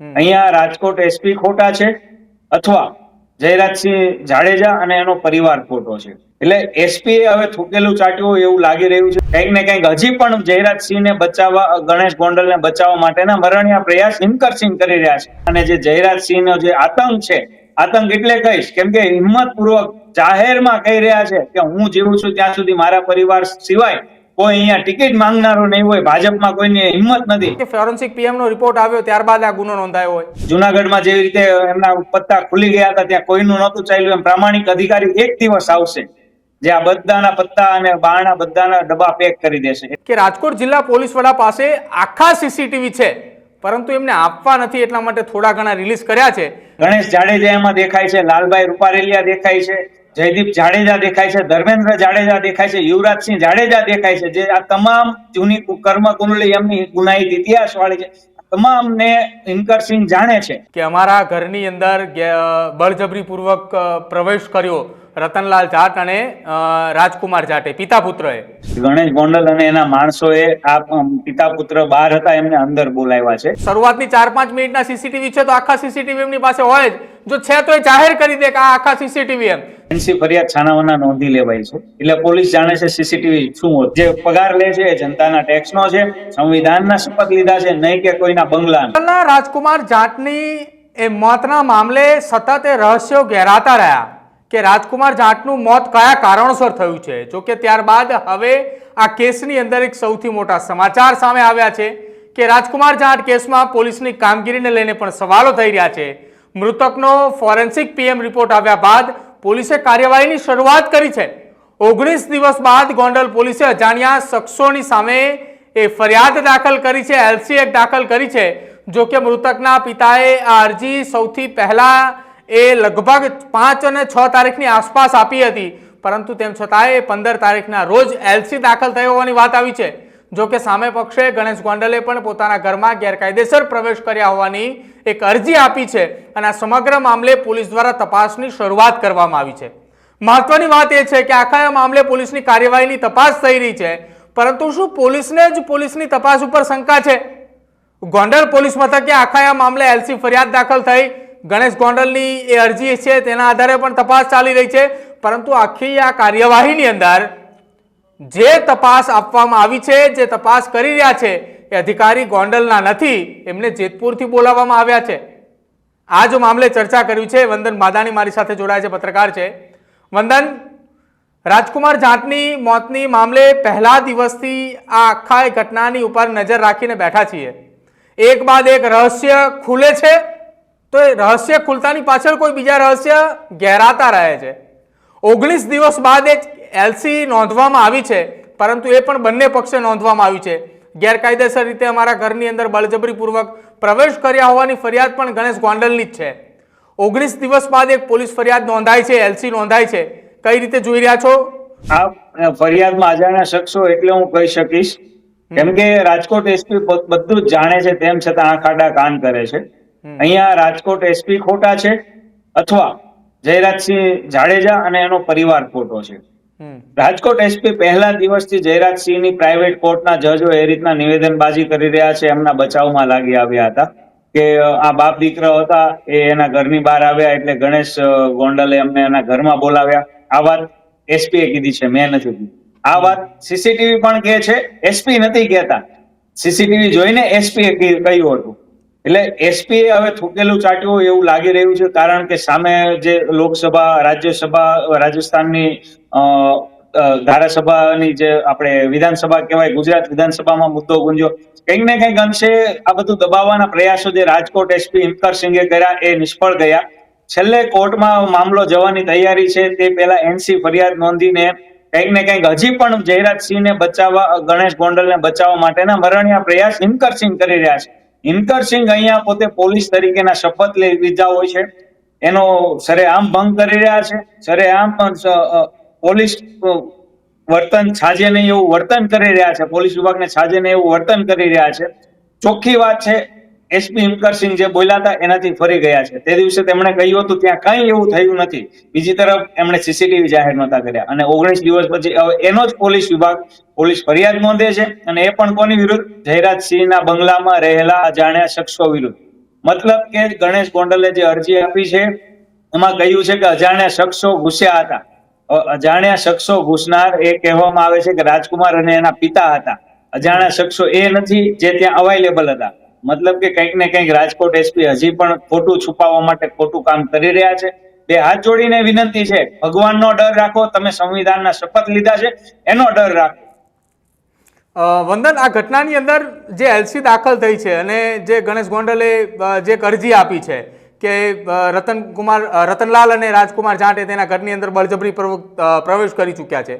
અહીંયા રાજકોટ એસપી ખોટા છે અથવા જયરાજસિંહ જાડેજા અને એનો પરિવાર ખોટો છે. એટલે એસપી હવે થૂકેલું ચાટ્યું એવું લાગી રહ્યું છે. કંઈક ને કંઈક હજી પણ જયરાજસિંહને બચાવવા, ગણેશ ગોંડલને બચાવવા માટેના મરણિયા પ્રયાસ હિમકરસિંહ કરી રહ્યા છે. અને જે જયરાજસિંહનો જે આતંક છે, આતંક એટલે કહીશ, કેમ કે હિંમતપૂર્વક જાહેરમાં કહી રહ્યા છે કે હું જીવું છું ત્યાં સુધી મારા પરિવાર સિવાય કોઈ અહીંયા ટિકિટ માંગનારો નહીં હોય ભાજપમાં કોઈની હિંમત નથી. ફોરેન્સિક પીએમ નો રિપોર્ટ આવ્યો ત્યારબાદ આ ગુનો નોંધાયો હોય. જુનાગઢમાં જેવી રીતે એમના પત્તા ખુલી ગયા હતા ત્યાં કોઈનું નહોતું ચાલ્યું એમ પ્રામાણિક અધિકારી એક દિવસ આવશે જે આ બધાના પત્તા અને બારણા બધાના ડબ્બા પેક કરી દેશે. કે રાજકોટ જિલ્લા પોલીસ વડા પાસે આખા સીસીટીવી છે પરંતુ એમને આપવા નથી એટલા માટે થોડા ઘણા રિલીઝ કર્યા છે. ગણેશ જાડેજા એમાં દેખાય છે લાલભાઈ રૂપારેલિયા દેખાય છે જયદીપ જાડેજા દેખાય છે ધર્મેન્દ્ર જાડેજા દેખાય છે યુવરાજસિંહ જાડેજા દેખાય છે જે આ તમામ જૂની કર્મ કુંડલી એમની ગુનાહિત ઇતિહાસ વાળી છે તમામને ઇન્કરસિંહ જાણે છે. કે અમારા ઘરની અંદર બળજબરી પૂર્વક પ્રવેશ કર્યો રતનલાલ જાટ અને રાજકુમાર જાટે પિતા પુત્રએ. ગણેશ ગોંડલ અને એના માણસોએ આ પિતા પુત્ર બહાર હતા એમને અંદર બોલાવ્યા છે. શરૂઆતની ચાર પાંચ મિનિટના સીસીટીવી છે તો આખા સીસીટીવી એમની પાસે હોય જ. જો છે તો એ જાહેર કરી દે કે આ આખા સીસીટીવી એમ. એનસી ફરિયાદ છાનાવાના નોંધી લેવાય છે. એટલે પોલીસ જાણે છે સીસીટીવી શું જે પગાર લે છે એ જનતાના ટેક્સનો છે સંવિધાનના શપથ લીધા છે નહીં કે કોઈના બંગલા રાજકુમાર જાટની એ મોતના મામલે સતત એ રહસ્યો ઘેરાતા રહ્યા કે રાજકુમાર જાટનું મોત કયા કારણોસર થયું છે. જો કે ત્યારબાદ હવે આ કેસની અંદર એક સૌથી મોટા સમાચાર સામે આવ્યા છે કે રાજકુમાર જાટ કેસમાં પોલીસની કામગીરીને લઈને પણ સવાલો થઈ રહ્યા છે. મૃતકનો ફોરેન્સિક પીએમ રિપોર્ટ આવ્યા બાદ પોલીસે કાર્યવાહીની શરૂઆત કરી છે. ઓગણીસ દિવસ બાદ ગોંડલ પોલીસે અજાણ્યા શખ્સોની સામે એ ફરિયાદ દાખલ કરી છે એલસી એક્ટ દાખલ કરી છે, જો કે મૃતકના પિતાએ આ અરજી સૌથી પહેલા એ લગભગ પાંચ અને છ તારીખની આસપાસ આપી હતી. પરંતુ તેમ છતાંય પંદર તારીખના રોજ એલસી દાખલ થઈ હોવાની વાત આવી છે. જો કે સામે પક્ષે ગણેશ ગોંડલે પણ પોતાના ઘરમાં ગેરકાયદેસર પ્રવેશ કર્યા હોવાની એક અરજી આપી છે અને આ સમગ્ર મામલે પોલીસ દ્વારા તપાસની શરૂઆત કરવામાં આવી છે. મહત્વની વાત એ છે કે આખા એ મામલે પોલીસની કાર્યવાહીની તપાસ થઈ રહી છે, પરંતુ શું પોલીસને જ પોલીસની તપાસ ઉપર શંકા છે? ગોંડલ પોલીસ મથકે આખા એ મામલે એલસી ફરિયાદ દાખલ થઈ. ગણેશ ગોંડલની એ અરજી છે, તેના આધારે પણ તપાસ ચાલી રહી છે, પરંતુ આખી આ કાર્યવાહીની અંદર જે તપાસ આપવામાં આવી છે, જે તપાસ કરી રહ્યા છે, એ અધિકારી ગોંડલના નથી, એમને જેતપુરથી બોલાવવામાં આવ્યા છે. આ જો મામલે ચર્ચા કરવી છે. વંદન માદાણી મારી સાથે જોડાયા છે, પત્રકાર છે. વંદન, રાજકુમાર જાટની મોતની મામલે પહેલા દિવસથી આ આખા ઘટનાની ઉપર નજર રાખીને બેઠા છીએ. એક બાદ એક રહસ્ય ખુલે છે, તો એ રહસ્ય ખુલતાની પાછળ કોઈ બીજા રહસ્ય ગહેરાતા રહે છે. ઓગણીસ દિવસ બાદ એક એલસી નોંધવામાં આવી છે પરંતુ એ પણ બંને પક્ષે નોંધવામાં આવી છે. ગેરકાયદેસર રીતે અમારા ઘરની અંદર બળજબરીપૂર્વક પ્રવેશ કર્યા હોવાની ફરિયાદ પણ ગણેશ ગોંડલની જ છે. ઓગણીસ દિવસ બાદ એક પોલીસ ફરિયાદ નોંધાય છે એલસી નોંધાય છે. કઈ રીતે જોઈ રહ્યા છો? આ ફરિયાદમાં અજાણ્યા શખ્સો એટલે હું કહી શકીશ. કેમ કે રાજકોટ એસપી બધું જ જાણે છે તેમ છતાં આંખ આડા કાન કરે છે. અહીંયા રાજકોટ એસપી ખોટા છે અથવા જયરાજસિંહ જાડેજા અને એનો પરિવાર ખોટો છે. રાજકોટ એસપી પહેલા દિવસથી જયરાજસિંહની પ્રાઇવેટ કોર્ટના જજો એ રીતના નિવેદનબાજી કરી રહ્યા છે એમના બચાવમાં લાગી આવ્યા હતા કે આ બાપ દીકરા હતા એ એના ઘરની બહાર આવ્યા એટલે ગણેશ ગોંડલે એમને એના ઘરમાં બોલાવ્યા. આ વાત એસપીએ કીધી છે મેં નથી કીધી. આ વાત સીસીટીવી પણ કહે છે એસપી નથી કહેતા. સીસીટીવી જોઈને એસપીએ કહ્યું હતું. એટલે એસપી હવે થૂકેલું ચાટ્યું એવું લાગી રહ્યું છે, કારણ કે સામે જે લોકસભા, રાજ્યસભા, રાજસ્થાનની ધારાસભાની જે આપણે વિધાનસભા કહેવાય, ગુજરાત વિધાનસભામાં મુદ્દો ગુંજ્યો. કંઈક ને કંઈક અંશે આ બધું દબાવવાના પ્રયાસો જે રાજકોટ એસપી ઇમકર સિંઘે કર્યા એ નિષ્ફળ ગયા. છેલ્લે કોર્ટમાં મામલો જવાની તૈયારી છે, તે પહેલા એનસી ફરિયાદ નોંધીને કંઈક ને કંઈક હજી પણ જયરાજસિંહને બચાવવા, ગણેશ ગોંડલને બચાવવા માટેના મરણિયા પ્રયાસ હિમકરસિંહ કરી રહ્યા છે. હિમકરસિંહ અહીંયા પોતે પોલીસ તરીકેના શપથ લઈ લીધા હોય છે. એનો સરેઆમ ભંગ કરી રહ્યા છે. સરેઆમ પોલીસ વર્તન છાજે નહીં એવું વર્તન કરી રહ્યા છે. પોલીસ વિભાગને છાજે નહીં એવું વર્તન કરી રહ્યા છે. ચોખ્ખી વાત છે એસપી હિમકરસિંહ જે બોલ્યા હતા, એનાથી ફરી ગયા છે. તે દિવસે તેમણે કહ્યું હતું, ત્યાં કઈ એવું થયું નથી. બીજી તરફ એમણે સીસીટીવી જાહેર નહોતા કર્યા. અને ઓગણીસ દિવસ પછી એનો જ પોલીસ વિભાગ, પોલીસ ફરિયાદ નોંધે છે. અને એ પણ કોની વિરુદ્ધ? જયરાજસિંહના બંગલામાં રહેલા અજાણ્યા શખ્સો વિરુદ્ધ. મતલબ કે ગણેશ ગોંડલે જે અરજી આપી છે, એમાં કહ્યું છે કે અજાણ્યા શખ્સો ઘૂસ્યા હતા. અજાણ્યા શખ્સો ઘૂસનાર એ કહેવામાં આવે છે કે રાજકુમાર અને એના પિતા હતા. અજાણ્યા શખ્સો એ નથી, જે ત્યાં અવાઇલેબલ હતા. મતલબ કે કંઈક ને કંઈક રાજકોટ એસપી હજી પણ ખોટું છુપાવવા માટે ખોટું કામ કરી રહ્યા છે. બે હાથ જોડીને વિનંતી છે ભગવાનનો ડર રાખો તમે સંવિધાનના શપથ લીધા છે એનો ડર રાખો. વંદન આ ઘટનાની અંદર જે એલસી દાખલ થઈ છે અને જે ગણેશ ગોંડલે જે અરજી આપી છે કે અ, રતન કુમાર અ, રતનલાલ અને રાજકુમાર જાટે તેના ઘરની અંદર બળજબરી પ્રવેશ કરી ચૂક્યા છે.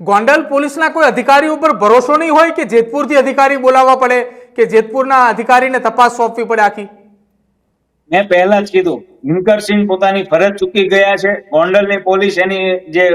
ગોંડલ પોલીસના કોઈ અધિકારી ઉપર ભરોસો નહીં હોય કે જેતપુરથી અધિકારી બોલાવવા પડે? કે જેતપુરના અધિકારીને તપાસ સોંપવી પડે આખી? મેં પહેલા જ કીધું હિમકરસિંહ પોતાની ફરજ ચૂકી ગયા છે, ગોંડલની પોલીસ એની જે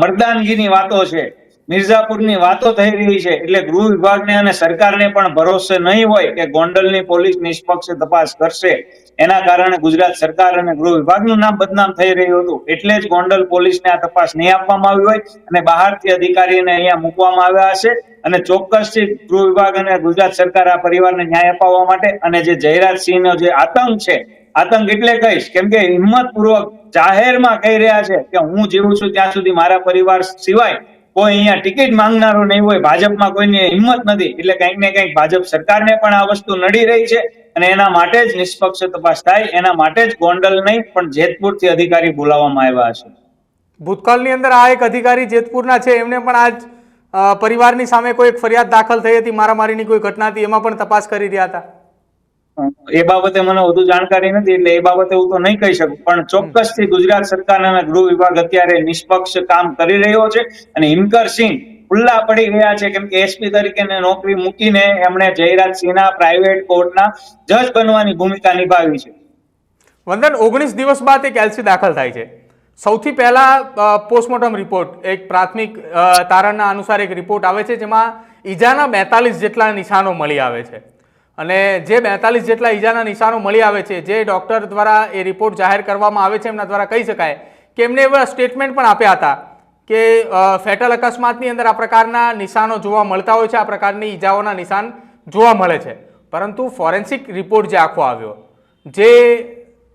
મર્દાનગીની વાતો છે મિર્ઝાપુરની વાતો થઈ રહી છે એટલે ગૃહ વિભાગને અને સરકારને પણ ભરોસે નહીં હોય કે ગોંડલની પોલીસ નિષ્પક્ષ તપાસ કરશે. એના કારણે ગુજરાત સરકાર અને ગૃહ વિભાગનું નામ બદનામ થઈ રહ્યું હતું. એટલે જ ગોંડલ પોલીસને આ તપાસ નહીં આપવામાં આવી હોય અને બહારથી અધિકારીને અહીંયા મૂકવામાં આવ્યા હશે અને ચોક્કસથી ગૃહ વિભાગ અને ગુજરાત સરકાર આ પરિવારને ન્યાય અપાવવા માટે અને જે જયરાજસિંહનો જે આતંક છે, આતંક એટલે કહીશ, કેમ કે હિંમતપૂર્વક જાહેરમાં કહી રહ્યા છે કે હું જીવું છું ત્યાં સુધી મારા પરિવાર સિવાય કોઈ અહીંયા ટિકિટ માંગનારો નહીં હોય, ભાજપમાં કોઈની હિંમત નથી. એટલે કંઈક ને કંઈક ભાજપ સરકારને પણ આ વસ્તુ નડી રહી છે અને એના માટે જ નિષ્પક્ષ તપાસ થાય, એના માટે જ ગોંડલ નહીં, પણ જેતપુરથી અધિકારી બોલાવવામાં આવ્યા છે. ભૂતકાળની અંદર આ એક અધિકારી જેતપુરના છે, એમને પણ આજ પરિવારની સામે કોઈ એક ફરિયાદ દાખલ થઈ હતી, મારામારીની કોઈ ઘટના હતી, એમાં પણ તપાસ કરી રહ્યા હતા. એ બાબતે મને વધુ જાણકારી નથી, એટલે એ બાબતે હું તો નહીં કહી શકું. પણ ચોક્કસથી ગુજરાત સરકાર અને ગૃહ વિભાગ અત્યારે નિષ્પક્ષ કામ કરી રહ્યો છે અને હિમકર સિંહ ખુલ્લા પડી ગયા છે. કેમ કે એસપી તરીકે નોકરી મૂકીને એમણે જયરાજ સિંહના પ્રાઇવેટ કોર્ટના જજ બનવાની ભૂમિકા નિભાવી છે. વંદન, ઓગણીસ દિવસ બાદ એક એલસી દાખલ થાય છે. સૌથી પહેલા પોસ્ટમોર્ટમ રિપોર્ટ, એક પ્રાથમિક તારણના અનુસાર એક રિપોર્ટ આવે છે જેમાં ઈજાના બેતાલીસ જેટલા નિશાનો મળી આવે છે. અને જે બેતાલીસ જેટલા ઈજાના નિશાનો મળી આવે છે, જે ડૉક્ટર દ્વારા એ રિપોર્ટ જાહેર કરવામાં આવે છે, એમના દ્વારા કહી શકાય કે એમને એવા સ્ટેટમેન્ટ પણ આપ્યા હતા કે ફેટલ અકસ્માતની અંદર આ પ્રકારના નિશાનો જોવા મળતા હોય છે, આ પ્રકારની ઈજાઓના નિશાન જોવા મળે છે. પરંતુ ફોરેન્સિક રિપોર્ટ જે આખો આવ્યો, જે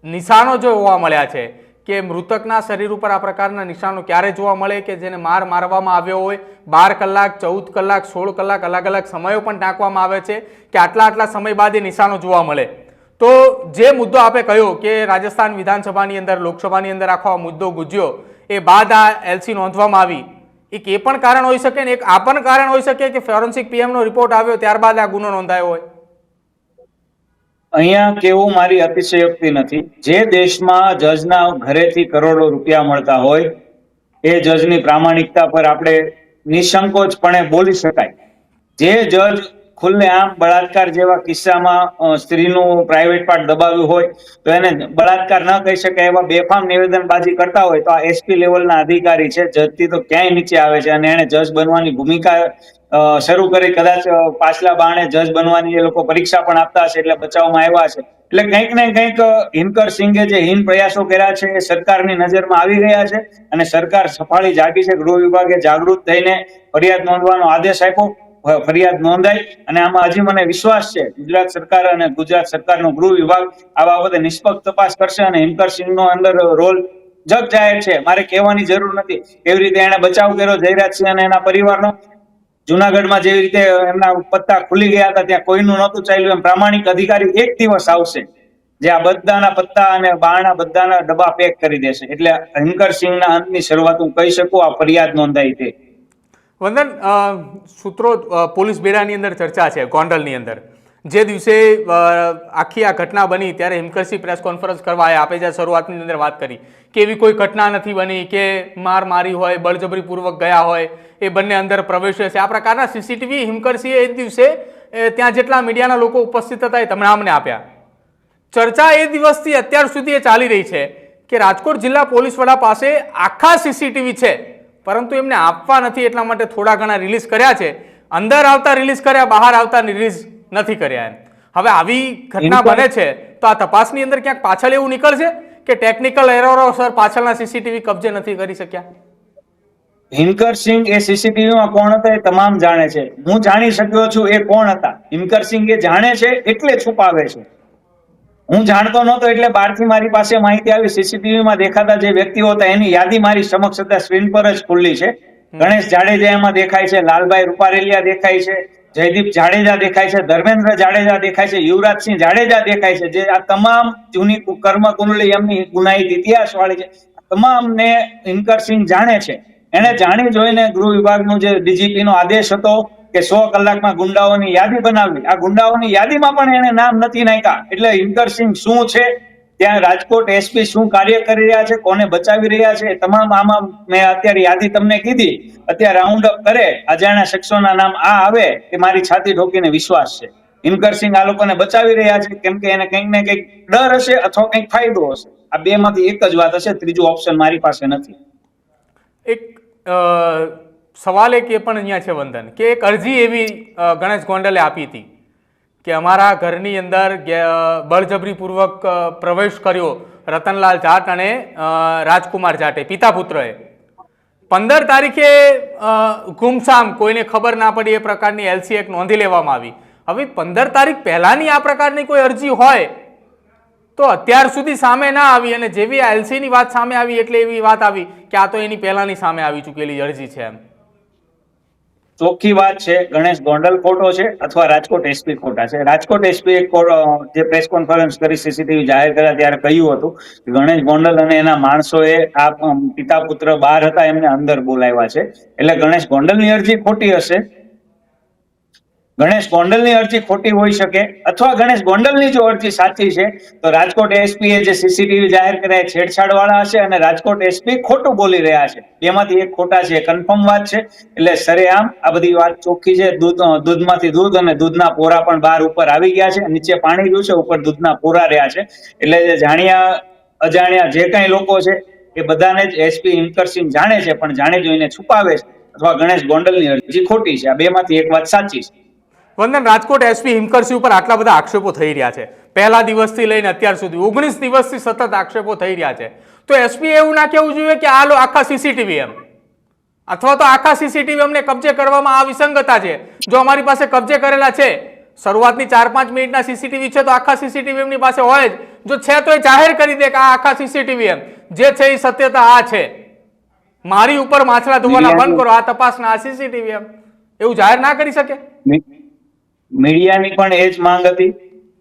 નિશાનો જોવા મળ્યા છે કે મૃતકના શરીર ઉપર આ પ્રકારના નિશાનો ક્યારે જોવા મળે કે જેને માર મારવામાં આવ્યો હોય? બાર કલાક, ચૌદ કલાક, સોળ કલાક, અલગ અલગ સમયો પણ ટાંકવામાં આવે છે કે આટલા આટલા સમય બાદ એ નિશાનો જોવા મળે. તો જે મુદ્દો આપે કહ્યો કે રાજસ્થાન વિધાનસભાની અંદર, લોકસભાની અંદર આખો આ મુદ્દો ગુજ્યો, એ બાદ આ એલસી નોંધવામાં આવી. એક એ પણ કારણ હોઈ શકે ને એક આ પણ કારણ હોઈ શકે કે ફોરેન્સિક પીએમનો રિપોર્ટ આવ્યો ત્યારબાદ આ ગુનો નોંધાયો હોય. અહીંયા કેવું મારી અતિશયોક્તિ નથી. જે દેશમાં જજના ઘરેથી કરોડો રૂપિયા મળતા હોય, એ જજની પ્રામાણિકતા પર આપણે નિસંકોચપણે બોલી શકાય. જે જજ ખુલ્લેઆમ બળાત્કાર જેવા કિસ્સામાં સ્ત્રીનું પ્રાઇવેટ પાર્ટ દબાવ્યું હોય, તો એને બળાત્કાર ન કહી શકાય એવા બેફામ નિવેદનબાજી કરતા હોય, તો આ એસપી લેવલના અધિકારી છે. જજથી તો ક્યાંય નીચે આવે છે અને એને જજ બનવાની ભૂમિકા શરૂ કરી કદાચ પાછલા બાણે જજ બનવાની એ લોકો પરીક્ષા પણ આપતા હશે, એટલે બચાવમાં આવ્યા છે. એટલે કંઈક ને કંઈક હિનકર સિંઘે જે હિન પ્રયાસો કર્યા છે, એ સરકારની નજરમાં આવી રહ્યા છે અને સરકાર સફાળી જાગી છે. ગૃહ વિભાગે જાગૃત થઈને ફરિયાદ નોંધવાનો આદેશ આપ્યો. ફરિયાદ નોંધાઈ અને આમાં હજી મને વિશ્વાસ છે, ગુજરાત સરકાર અને ગુજરાત સરકારનો ગૃહ વિભાગ આ બાબતે નિષ્પક્ષ તપાસ કરશે અને હિમકર સિંહનો અંદર રોલ જગ જાહેર છે. મારે કહેવાની જરૂર નથી. કેવી રીતે એને બચાવ કર્યો જયરાજસિંહ અને એના પરિવારનો? જુનાગઢમાં જેવી રીતે એમના પત્તા ખુલી ગયા હતા, ત્યાં કોઈનું નહોતું ચાલ્યું, એમ પ્રામાણિક અધિકારી એક દિવસ આવશે, જે આ બધાના પત્તા અને બારણા બધાના ડબ્બા પેક કરી દેશે. એટલે હંકરસિંહના અંતની શરૂઆત હું કહી શકું, આ ફરિયાદ નોંધાઈ તે વંદન સૂત્રો પોલીસ બેડાની અંદર ચર્ચા છે, ગોંડલની અંદર. જે દિવસે આખી આ ઘટના બની ત્યારે હિમકરસિંહ પ્રેસ કોન્ફરન્સ કરવા આવ્યા આપે જ્યાં શરૂઆતની અંદર વાત કરી કે એવી કોઈ ઘટના નથી બની કે માર મારી હોય, બળજબરીપૂર્વક ગયા હોય, એ બંને અંદર પ્રવેશ્યો છે. આ પ્રકારના સીસીટીવી હિમકરસિંહે એ દિવસે ત્યાં જેટલા મીડિયાના લોકો ઉપસ્થિત હતા એ તમને અમને આપ્યા. ચર્ચા એ દિવસથી અત્યાર સુધી એ ચાલી રહી છે કે રાજકોટ જિલ્લા પોલીસ વડા પાસે આખા સીસીટીવી છે, પરંતુ એમને આપવા નથી એટલા માટે થોડા ઘણા રિલીઝ કર્યા છે. અંદર આવતા રિલીઝ કર્યા, બહાર આવતા રિલીઝ નથી કર્યા એમ. હવે આવી ઘટના બને છે તો આ તપાસની અંદર ક્યાંક પાછળ એવું નીકળશે કે ટેકનિકલ એરરો સર પાછળના સીસીટીવી કબજે નથી કરી શક્યા? હિમકર સિંહ એ સીસીટીવી માં કોણ હતા એ તમામ જાણે છે. હું જાણી શક્યો છું એ કોણ હતા. હિમકર સિંહ એ જાણે છે એટલે છુપાવે છે. હું જાણતો નહોતો એટલે બહારથી મારી પાસે માહિતી આવી. સીસીટીવી માં દેખાતા જે વ્યક્તિઓ હતા એની યાદી મારી સમક્ષ હતા. સ્ક્રીન પર જ ખુલ્લી છે. ગણેશ જાડેજા એમાં દેખાય છે. લાલભાઈ રૂપારેલિયા દેખાય છે. જયદીપ જાડેજા દેખાય છે, ધર્મેન્દ્ર જાડેજા દેખાય છે, યુવરાજસિંહ જાડેજા દેખાય છે, જે આ તમામ જૂની કર્મ કુંડલી એમની ગુનાહિત ઇતિહાસ વાળી છે તમામને ઇન્કરસિંહ જાણે છે. એને જાણી જોઈને ગૃહ વિભાગનો જે ડીજીપી નો આદેશ હતો કે સો કલાકમાં ગુંડાઓની યાદી બનાવવી. આ ગુંડાઓની યાદીમાં પણ એને નામ નથી નાખ્યા. એટલે ઇન્કરસિંહ શું છે? ત્યાં રાજકોટ એસપી શું કાર્ય કરી રહ્યા છે, કોને બચાવી રહ્યા છે તમામ આમાં મેં અત્યારે યાદી તમને કીધી. અત્યારે રાઉન્ડ અપ કરે, અજાણ્યા શખ્સોના નામ આ આવે, એ મારી છાતી ઠોકીને વિશ્વાસ છે. ઇન્કરસિંહ આ લોકોને બચાવી રહ્યા છે, કેમ કે એને કંઈક ને કંઈક ડર હશે અથવા કંઈક ફાયદો હશે. આ બે માંથી એક જ વાત હશે, ત્રીજું ઓપ્શન મારી પાસે નથી. એક સવાલ એક એ પણ અહીંયા છે, વંદન, કે એક અરજી એવી ગણેશ ગોંડલે આપી હતી. કે અમારા ઘરની અંદર બળજબરીપૂર્વક પ્રવેશ કર્યો રતનલાલ જાટ અને રાજકુમાર જાટે, પિતા પુત્રએ. પંદર તારીખે ગુમસામ કોઈને ખબર ના પડી એ પ્રકારની એલસી એક નોંધી લેવામાં આવી. હવે પંદર તારીખ પહેલાંની આ પ્રકારની કોઈ અરજી હોય, તો અત્યાર સુધી સામે ના આવી અને જેવી આ એલસીની વાત સામે આવી એટલે એવી વાત આવી કે આ તો એની પહેલાંની સામે આવી ચૂકેલી અરજી છે એમ. ચોખ્ખી વાત છે, ગણેશ ગોંડલ ખોટો છે અથવા રાજકોટ એસપી ખોટા છે. રાજકોટ એસપી એક જે પ્રેસ કોન્ફરન્સ કરી સીસીટીવી જાહેર કર્યા ત્યારે કહ્યું હતું કે ગણેશ ગોંડલ અને એના માણસોએ આ પિતા પુત્ર બહાર હતા, એમને અંદર બોલાવ્યા છે. એટલે ગણેશ ગોંડલની અરજી ખોટી હશે. ગણેશ ગોંડલની અરજી ખોટી હોઈ શકે અથવા ગણેશ ગોંડલની જો અરજી સાચી છે, તો રાજકોટ એસપી એ જે સીસીટીવી જાહેર કર્યા છેડછાડ વાળા હશે અને રાજકોટ એસપી ખોટું બોલી રહ્યા છે. બેમાંથી એક ખોટા છે કન્ફર્મ વાત છે. એટલે સરેઆમ આ બધી વાત ચોખ્ખી છે. દૂધ દૂધમાંથી દૂધ અને દૂધના પોરા પણ બહાર ઉપર આવી ગયા છે. નીચે પાણી ગયું છે, ઉપર દૂધના પોરા રહ્યા છે. એટલે જે જાણ્યા, અજાણ્યા જે કઈ લોકો છે, એ બધાને જ એસપી ઇન્કરસિંહ જાણે છે, પણ જાણે જોઈને છુપાવે છે. અથવા ગણેશ ગોંડલની અરજી ખોટી છે. આ બેમાંથી એક વાત સાચી છે. વંદન રાજકોટ એસપી હિમકરસિંહ ઉપર આટલા બધા આક્ષેપો થઈ રહ્યા છે. પહેલા દિવસથી લઈને અત્યાર સુધી ઓગણીસ દિવસથી સતત આક્ષેપો થઈ રહ્યા છે. તો એસપી એવું ના કહેવું જોઈએ કે આ લો આખા સીસીટીવી એમ. અથવા તો આખા સીસીટીવી અમને કબજે કરવામાં આ વિસંગતા છે. જો અમારી પાસે કબજે કરેલા છે શરૂઆતની ચાર પાંચ મિનિટના સીસીટીવી છે તો આખા સીસીટીવી એમની પાસે હોય જ. જો છે તો એ જાહેર કરી દે કે આ આખા સીસીટીવી એમ. જે છે એ સત્યતા આ છે. મારી ઉપર માછલા ધોવાના બંધ કરો આ તપાસના આ સીસીટીવી એમ. એવું જાહેર ના કરી શકે? મીડિયાની પણ એ જ માંગ હતી,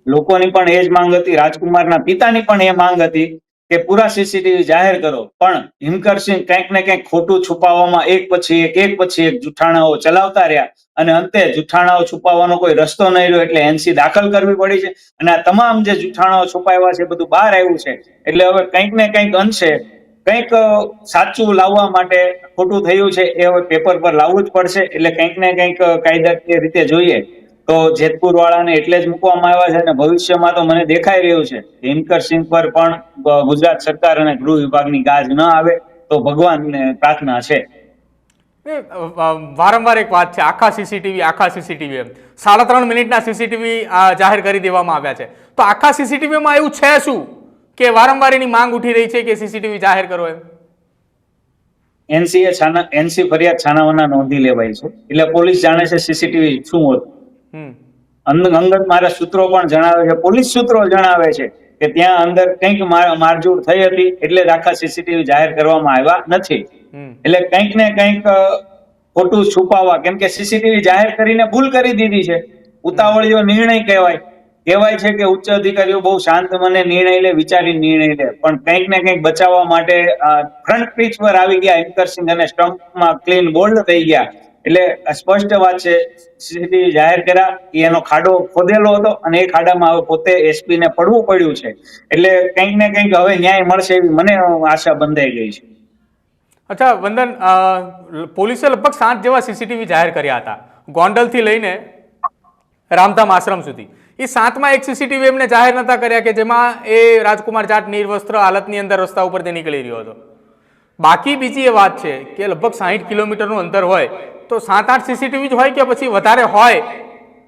લોકોની પણ એ જ માંગ હતી, રાજકુમારના પિતાની પણ એ માંગ હતી કે પૂરા સીસીટીવી જાહેર કરો. પણ હિમકરસિંહ કંઈક ને કંઈક ખોટું છુપાવવામાં એક પછી એક એક પછી એક જુઠ્ઠાણાઓ ચલાવતા રહ્યા અને અંતે જુઠ્ઠાણાઓ છુપાવવાનો કોઈ રસ્તો નહીં રહ્યો એટલે એનસી દાખલ કરવી પડી છે. અને આ તમામ જે જુઠ્ઠાણાઓ છુપાવ્યા છે બધું બહાર આવ્યું છે. એટલે હવે કંઈક ને કંઈક અંશે કંઈક સાચું લાવવા માટે ખોટું થયું છે એ હવે પેપર પર લાવવું જ પડશે. એટલે કંઈક ને કંઈક કાયદાકીય રીતે જોઈએ. તો જેતપુર વાળાને એટલે જ મૂકવામાં આવ્યા છે અને ભવિષ્યમાં તો મને દેખાઈ રહ્યું છે. હિમકર સિંહ પર પણ ગુજરાત સરકાર અને ગૃહ વિભાગની ગાજ ન આવે તો ભગવાનને પ્રાર્થના છે. વારંવાર એક વાત છે આખા સીસીટીવી આખા સીસીટીવી એમ. સાડા ત્રણ મિનિટના સીસીટીવી જાહેર કરી દેવામાં આવ્યા છે. તો આખા સીસીટીવીમાં એવું છે શું? કે વારંવાર એની માંગ ઉઠી રહી છે કે સીસીટીવી જાહેર કરો એમ? એનસીએ છાના એનસી ફરિયાદ છાનાવાના નોંધી લેવાય છે. એટલે પોલીસ જાણે છે સીસીટીવી શું હતું. અંગત મારા સૂત્રો પણ જણાવે છે. પોલીસ સૂત્રો જણાવે છે કે ત્યાં અંદર કંઈક માર- મારઝૂડ થઈ હતી એટલે આખા સીસીટીવી જાહેર કરવામાં આવ્યા નથી. એટલે કંઈક ને કંઈક ખોટું છુપાવવા કેમ કે સીસીટીવી જાહેર કરીને ભૂલ કરી દીધી છે. ઉતાવળીયો નિર્ણય કહેવાય. કહેવાય છે કે ઉચ્ચ અધિકારીઓ બહુ શાંત મને નિર્ણય લે વિચારી નિર્ણય લે. પણ કંઈક ને કંઈક બચાવવા માટે ફ્રન્ટ પીચ પર આવી ગયા એન્કરસિંગ અને સ્ટમ્પમાં ક્લીન બોલ્ડ થઈ ગયા. એટલે સ્પષ્ટ વાત છે. સીસીટીવી જાહેર કર્યા એનો ખાડો ખોદેલો હતો અને એ ખાડામાં હવે પોતે એસપી ને પડવું પડ્યું છે. એટલે કંઈક ને કંઈક હવે ન્યાય મળશે એવી મને આશા બંધાઈ ગઈ છે. અચ્છા, વંદન પોલીસે લગભગ સાત જેવા સીસીટીવી જાહેર કર્યા હતા. ગોંડલથી લઈને રામધામ આશ્રમ સુધી. એ સાતમાં એક સીસીટીવી એમને જાહેર નતા કર્યા કે જેમાં એ રાજકુમાર જાટ નિર્વસ્ત્ર હાલતની અંદર રસ્તા ઉપરથી નીકળી રહ્યો હતો. બાકી બીજી એ વાત છે કે લગભગ સાહીઠ કિલોમીટરનું અંતર હોય તો સાત આઠ સીસીટીવી જ હોય કે પછી વધારે હોય?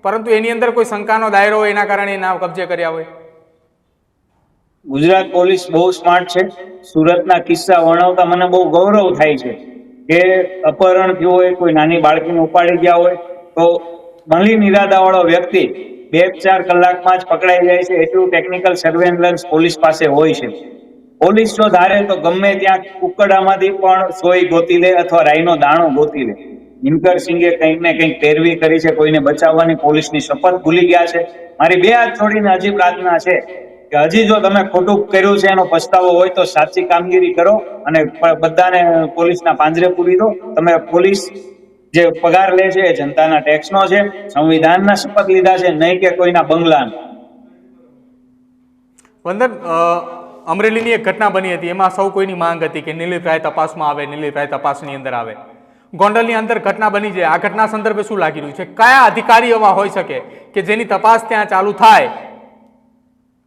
પરંતુ એની અંદર કોઈ શંકાનો દાયરો હોય, એના કારણે એના કબજે કર્યા હોય? ગુજરાત પોલીસ બહુ સ્માર્ટ છે. સુરતના કિસ્સા વર્ણવતા મને બહુ ગૌરવ થાય છે કે અપહરણ થયું હોય, કોઈ નાની બાળકીને ઉપાડી ગયા હોય, તો ભલી નિરાદાવાળો વ્યક્તિ બે ચાર કલાકમાં જ પકડાઈ જાય છે. એટલું ટેકનિકલ સર્વેલન્સ પોલીસ પાસે હોય છે. પોલીસ જો ધારે તો ગમે ત્યાં કુકડામાંથી પણ સોય ગોતી લે અથવા રાઈનો દાણો ગોતી લે. દિનકર સિંઘે કંઈક ને કંઈક પેરવી કરી છે, કોઈને બચાવવાની પોલીસની શપથ ભૂલી ગયા છે. મારી બે હાથ છોડીને હજી પ્રાર્થના છે કે હજી જો તમે ખોટું કર્યું છે, એનો પછતાવો હોય તો સાચી કામગીરી કરો અને બધાને પોલીસના પાંજરે પૂરી દો. તમે પોલીસ જે પગાર લે છે, એ જનતાના ટેક્સનો છે, સંવિધાનના શપથ લીધા છે, નહીં કે કોઈના બંગલાના. વંદન અમરેલીની એક ઘટના બની હતી. એમાં સૌ કોઈની માંગ હતી કે નિલીપરાય તપાસમાં આવે નિલીપરાય તપાસની અંદર આવે. ગોંડલની અંદર ઘટના બની છે. આ ઘટના સંદર્ભે શું લાગી રહ્યું છે? કયા અધિકારી એવા હોઈ શકે કે જેની તપાસ ત્યાં ચાલુ થાય?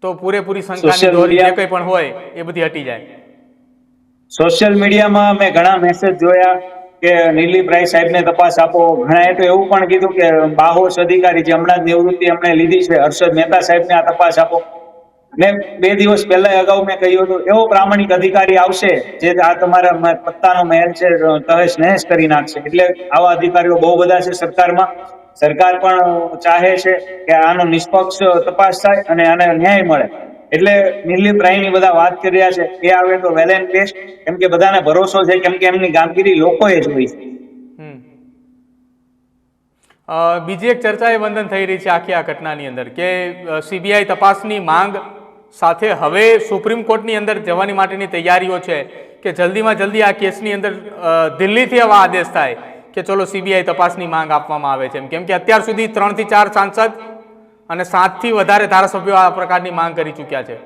તો પૂરેપૂરી Social દોરી જે કંઈ પણ હોય એ બધી હટી જાય. સોશિયલ મીડિયામાં મેં ઘણા મેસેજ જોયા કે નિલીપ રાય સાહેબને તપાસ આપો. ઘણાએ તો એવું પણ કીધું કે બાહોશ અધિકારી જે હમણાં જ નિવૃત્તિ એમણે લીધી છે. હર્ષદ મહેતા સાહેબને આ તપાસ આપો. મેં બે દિવસ પહેલા અગાઉ મેં કહ્યું હતું, એવો પ્રામાણિક અધિકારી આવશે જે આ તમારા પત્તાનો મહેલ છે તહેશ નહેશ કરી નાખશે. એટલે આવા અધિકારીઓ બહુ બધા છે સરકારમાં. સરકાર પણ ચાહે છે કે આનો નિષ્પક્ષ તપાસ થાય અને આને ન્યાય મળે. એટલે નિર્લિપ રાયની બધા વાત કરી રહ્યા છે. એ આવે તો વેલ એન્ડ બેસ્ટ કેમ કે બધાને ભરોસો છે, કેમ કે એમની કામગીરી લોકોએ જોઈ છે. બીજી એક ચર્ચા એ વંદન થઈ રહી છે આખી આ ઘટનાની અંદર કે સીબીઆઈ તપાસની માંગ સાથે હવે સુપ્રીમ કોર્ટની અંદર જવાની માટેની તૈયારીઓ છે કે જલ્દીમાં જલ્દી આ કેસની અંદર દિલ્હીથી આવા આદેશ થાય કે ચલો સીબીઆઈ તપાસની માંગ આપવામાં આવે છે. કેમ કે અત્યાર સુધી ત્રણથી ચાર સાંસદ અને સાતથી વધારે ધારાસભ્યો આ પ્રકારની માંગ કરી ચૂક્યા છે.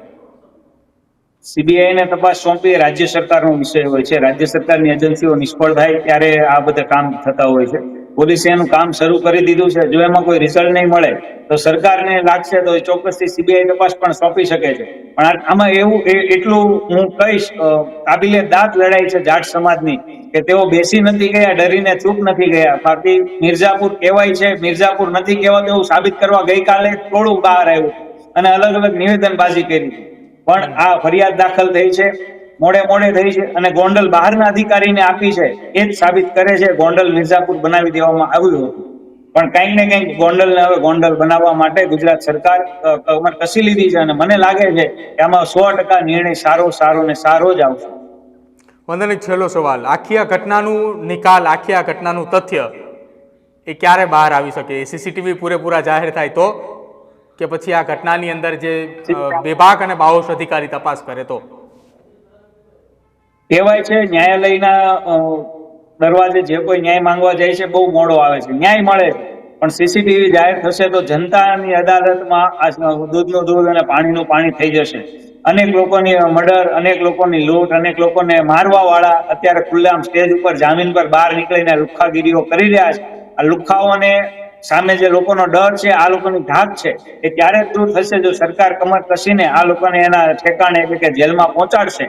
સીબીઆઈ ને તપાસ સોંપી રાજ્ય સરકારનો વિષય હોય છે. રાજ્ય સરકારની એજન્સીઓ નિષ્ફળ થાય ત્યારે આ બધા કામ થતા હોય છે. પોલીસે એનું કામ શરૂ કરી દીધું છે. જો એમાં કોઈ રિઝલ્ટ નહીં મળે, તો સરકારને લાગશે તો ચોક્કસથી સીબીઆઈ તપાસ પણ સોંપી શકે છે. પણ આમાં એવું એટલું હું કહીશ કાબિલે દાંત લડાઈ છે જાટ સમાજની, કે તેઓ બેસી નથી ગયા, ડરીને ચૂપ નથી ગયા. બાકી મિર્ઝાપુર કહેવાય છે, મિર્ઝાપુર નથી કહેવાતું એવું સાબિત કરવા ગઈકાલે થોડું બહાર આવ્યું. અને અલગ અલગ નિવેદનબાજી કરી. પણ આ ફરિયાદ દાખલ થઈ છે. મોડે મોડે થઈ છે અને ગોંડલ બહારના અધિકારીને આપી છે એ જ સાબિત કરે છે ગોંડલ મિર્ઝાપુર બનાવી દેવામાં આવ્યું હતું. પણ કંઈક ને કંઈક ગોંડલને હવે ગોંડલ બનાવવા માટે ગુજરાત સરકાર કમર કસી લીધી છે અને મને લાગે છે કે આમાં સો ટકા નિર્ણય સારો સારો ને સારો જ આવશે. વંદન છેલ્લો સવાલ. આખી આ ઘટનાનું નિકાલ આખી આ ઘટનાનું તથ્ય એ ક્યારે બહાર આવી શકે? સીસીટીવી પૂરેપૂરા જાહેર થાય તો? કે પછી આ ઘટનાની અંદર જે બેભાગ વિભાગ અને બાહોશ અધિકારી તપાસ કરે તો? કહેવાય છે, ન્યાયાલયના દરવાજે જે કોઈ ન્યાય માંગવા જાય છે, બહુ મોડો આવે છે. ન્યાય મળે પણ સીસીટીવી જાહેર થશે તો જનતાની અદાલતમાં આ દૂધનું દૂધ અને પાણીનું પાણી થઈ જશે. અનેક લોકોની મર્ડર, અનેક લોકોની લૂંટ, અનેક લોકોને મારવા વાળા અત્યારે ખુલ્લામ સ્ટેજ ઉપર, જામીન પર બહાર નીકળીને લુખ્ખાગીરીઓ કરી રહ્યા છે. આ લુખ્ખાઓને સામે જે લોકોનો ડર છે, આ લોકોની ધાક છે, એ ત્યારે જ દૂર થશે જો સરકાર કમર કસીને આ લોકોને એના ઠેકાણે એટલે કે જેલમાં પહોંચાડશે.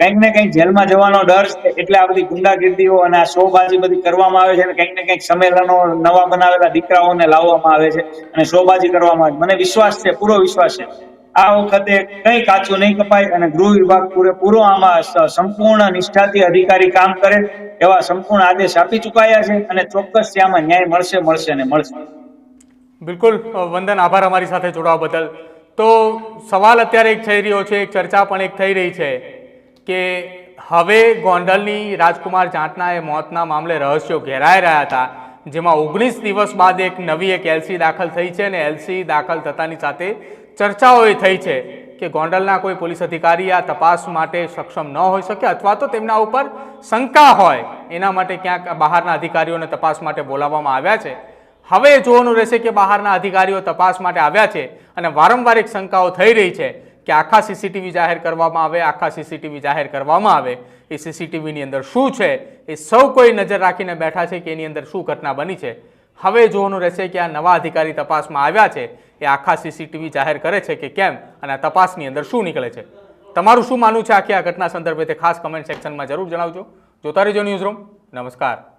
કંઈક ને કંઈક જેલમાં જવાનો ડર છે? એટલે આ બધી ગુંડાગીર્દીઓ અને આ શોબાજી બધી કરવામાં આવે છે અને કંઈક ને કંઈક સંમેલનો નવા બનાવેલા દીકરાઓને લાવવામાં આવે છે અને શોબાજી કરવામાં આવે મને વિશ્વાસ છે, પૂરો વિશ્વાસ છે. આ વખતે કંઈ કાચું નહીં કપાય અને ગૃહ વિભાગ પૂરેપૂરો આમાં સંપૂર્ણ નિષ્ઠાથી અધિકારી કામ કરે એવા સંપૂર્ણ આદેશ આપી ચુકાયા છે અને ચોક્કસ આમાં ન્યાય મળશે મળશે ને મળશે. બિલકુલ. વંદન, આભાર અમારી સાથે જોડાવા બદલ. તો સવાલ અત્યારે એક થઈ રહ્યો છે, એક ચર્ચા પણ એક થઈ રહી છે. કે હવે ગોંડલની રાજકુમાર જાટના એ મોતના મામલે રહસ્યો ઘેરાઈ રહ્યા હતા, જેમાં ઓગણીસ દિવસ બાદ એક નવી એક એલસી દાખલ થઈ છે અને એલસી દાખલ થતાની સાથે ચર્ચાઓ એ થઈ છે કે ગોંડલના કોઈ પોલીસ અધિકારી આ તપાસ માટે સક્ષમ ન હોઈ શકે અથવા તો તેમના ઉપર શંકા હોય, એના માટે ક્યાંક બહારના અધિકારીઓને તપાસ માટે બોલાવવામાં આવ્યા છે. હવે જોવાનું રહેશે કે બહારના અધિકારીઓ તપાસ માટે આવ્યા છે અને વારંવાર એક શંકાઓ થઈ રહી છે કે આખા સીસીટીવી જાહેર કરવામાં આવે, આખા સીસીટીવી જાહેર કરવામાં આવે, એ સીસીટીવીની અંદર શું છે? એ સૌ કોઈ નજર રાખીને બેઠા છે કે એની અંદર શું ઘટના બની છે. હવે જોવાનું રહેશે કે આ નવા અધિકારી તપાસમાં આવ્યા છે, એ આખા સીસીટીવી જાહેર કરે છે કે કેમ, અને આ તપાસની અંદર શું નીકળે છે. તમારું શું માનવું છે આખી આ ઘટના સંદર્ભે તે ખાસ કમેન્ટ સેક્શનમાં જરૂર જણાવજો. જોતા રહેજો ન્યૂઝ રૂમ નમસ્કાર.